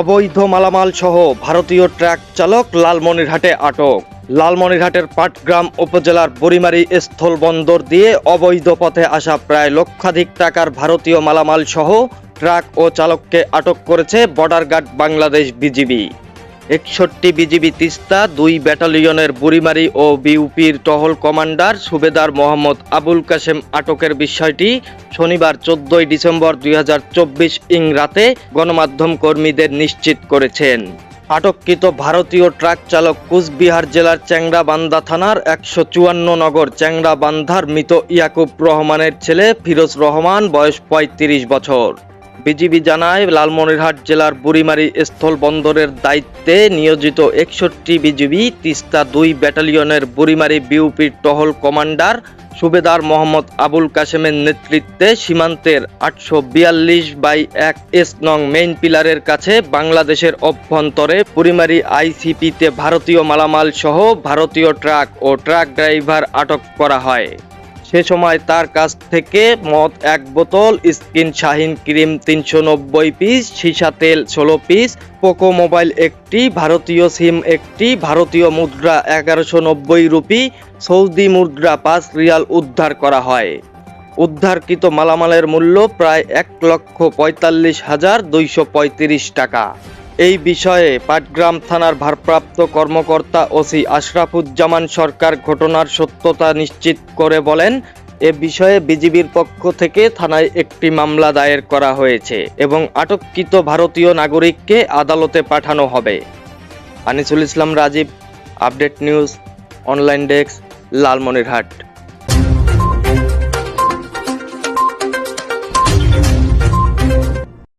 অবৈধ মালামাল সহ ভারতীয় ট্রাক চালক লালমনিরহাটে আটক। লালমনিরহাটের পাটগ্রাম উপজেলার বরিমারি স্থল বন্দর দিয়ে অবৈধ পথে আসা প্রায় লক্ষাধিক টাকার ভারতীয় মালামাল সহ ট্রাক ও চালককে আটক করেছে বর্ডার গার্ড বাংলাদেশ বিজিবি। একষট্টি বিজিবি তিস্তা, দুই ব্যাটালিয়নের বুড়িমারি ও বিউপির টহল কমান্ডার সুবেদার মোহাম্মদ আবুল কাশেম আটকের বিষয়টি শনিবার চোদ্দই ডিসেম্বর দু হাজার চব্বিশ ইং রাতে গণমাধ্যম কর্মীদের নিশ্চিত করেছেন। আটককৃত ভারতীয় ট্রাক চালক কুচবিহার জেলার চ্যাংড়াবান্ধা থানার একশো চুয়ান্ন নগর চ্যাংড়াবান্ধার মৃত ইয়াকুব রহমানের ছেলে ফিরোজ রহমান, বয়স পঁয়ত্রিশ বছর। বিজিবি জানায়, লালমনিরহাট জেলার বুড়িমারি স্থল বন্দরের দায়িত্বে নিয়োজিত একষট্টি বিজিবি, তিস্তা দুই ব্যাটালিয়নের বুড়িমারি বিউপির টহল কমান্ডার সুবেদার মোহাম্মদ আবুল কাশেমের নেতৃত্বে সীমান্তের আটশো বিয়াল্লিশ বাই এক এস নং মেইন পিলারের কাছে বাংলাদেশের অভ্যন্তরে বুড়িমারি আইসিপিতে ভারতীয় মালামাল সহ ভারতীয় ট্রাক ও ট্রাক ড্রাইভার আটক করা হয়। সে সময় তার কাছ থেকে মদ এক বোতল, স্কিন শাহিন ক্রিম তিনশো নব্বই পিস সীসা তেল ষোলো পিস পোকো মোবাইল একটি, ভারতীয় সিম একটি, ভারতীয় মুদ্রা এগারোশো নব্বই রুপি, সৌদি মুদ্রা পাঁচ রিয়াল উদ্ধার করা হয়। উদ্ধারকৃত মালামালের মূল্য প্রায় এক লক্ষ পঁয়তাল্লিশ হাজার দুইশো পঁয়ত্রিশ টাকা। এই বিষয়ে পাটগ্রাম থানার ভারপ্রাপ্ত কর্মকর্তা ওসি আশরাফুজ্জামান সরকার ঘটনার সত্যতা নিশ্চিত করে বলেন, এ বিষয়ে বিজিবির পক্ষ থেকে থানায় একটি মামলা দায়ের করা হয়েছে এবং আটককৃত ভারতীয় নাগরিককে আদালতে পাঠানো হবে। Anisul Islam Rajib, update news, online desk, Lalmonirhat.